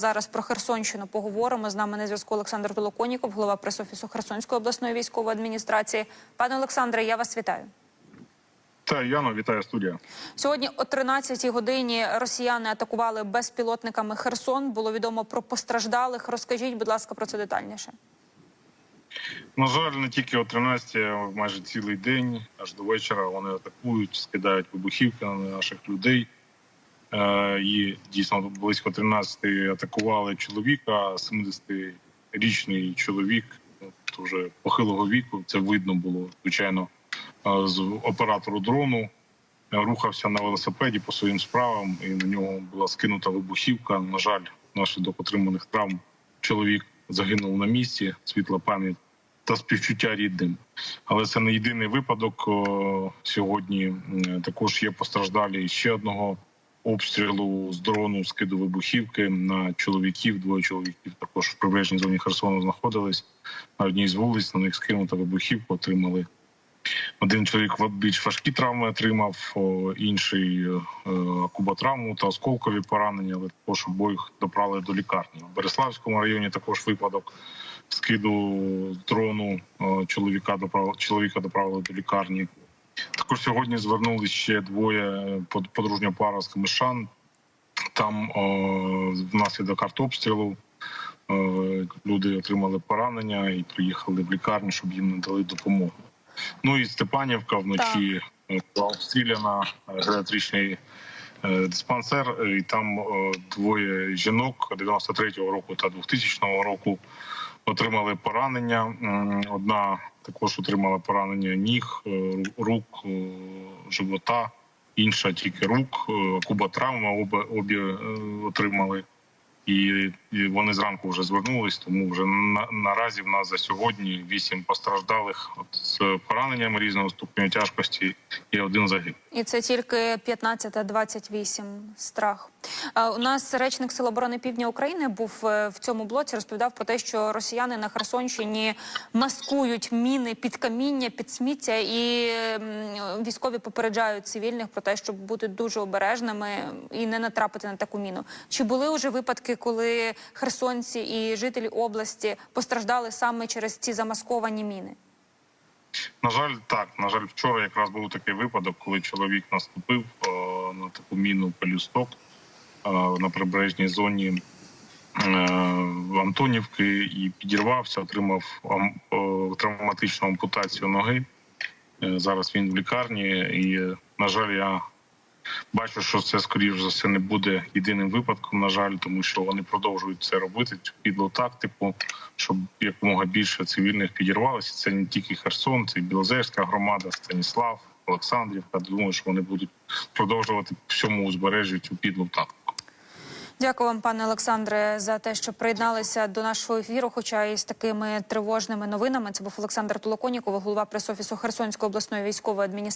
Зараз про Херсонщину поговоримо. З нами на зв'язку Олександр Толоконіков, голова пресофісу Херсонської обласної військової адміністрації. Пане Олександре, я вас вітаю. Та Яно, вітаю студія. Сьогодні о 13-й годині росіяни атакували безпілотниками Херсон. Було відомо про постраждалих. Розкажіть, будь ласка, про це детальніше. На жаль, не тільки о 13, а майже цілий день, аж до вечора вони атакують, скидають вибухівки на наших людей. Е, І дійсно близько 13 атакували чоловіка, 70-річний чоловік, от вже похилого віку. Це видно було звичайно е, з оператору дрону. е, Рухався на велосипеді по своїм справам, і на нього була скинута вибухівка. На жаль, внаслідок отриманих травм чоловік загинув на місці. Світла пам'ять та співчуття рідним. Але це не єдиний випадок. Сьогодні також є постраждалі ще одного обстрілу з дрону скиду вибухівки на чоловіків. Двоє чоловіків також в прибережній зоні Херсону знаходились на одній з вулиць. На них скинута вибухівка, отримали. Один чоловік більш важкі травми отримав, інший е, куботравму та осколкові поранення, але також обоїх доправили до лікарні. В Береславському районі також випадок скиду дрону е, чоловіка доправили, чоловіка доправили до лікарні. Також сьогодні звернулися ще двоє е, под- подружня пара з Камишан. Там о, внаслідок артобстрілу е, люди отримали поранення і приїхали в лікарню, щоб їм надали допомогу. Ну і Степанівка вночі е, була обстріляна е, геріатричний е, диспансер, е, і там е, двоє жінок 93-го року та 2000 року отримали поранення. Одна також отримала поранення ніг, е, рук, е, живота, інша тільки рук, е, куботравма обе обі е, отримали. І, вони зранку вже звернулись, тому вже на, наразі в нас за сьогодні вісім постраждалих от, з пораненнями різного ступеню тяжкості і один загиб. І це тільки 15-28 страх. У нас речник Сил оборони Півдня України був е, в цьому блоці. Розповідав про те, що росіяни на Херсонщині маскують міни під каміння, під сміття, і військові попереджають цивільних про те, щоб бути дуже обережними і не натрапити на таку міну. Чи були вже випадки, коли херсонці і жителі області постраждали саме через ці замасковані міни? На жаль, так. На жаль, вчора якраз був такий випадок, коли чоловік наступив е, на таку міну пелюсток на прибережній зоні е, Антонівки і підірвався, отримав е, травматичну ампутацію ноги. Е, зараз він в лікарні, і, на жаль, я бачу, що це скоріш за все не буде єдиним випадком. На жаль, тому що вони продовжують це робити цю підлу тактику, щоб якомога більше цивільних підірвалося. Це не тільки Херсон, це і Білозерська громада, Станіслав, Олександрівка. Думаю, що вони будуть продовжувати всьому узбережжю цю підлу тактику. Дякую вам, пане Олександре, за те, що приєдналися до нашого ефіру. Хоча і з такими тривожними новинами. Це був Олександр Толоконіков, голова пресофісу Херсонської обласної військової адміністрації.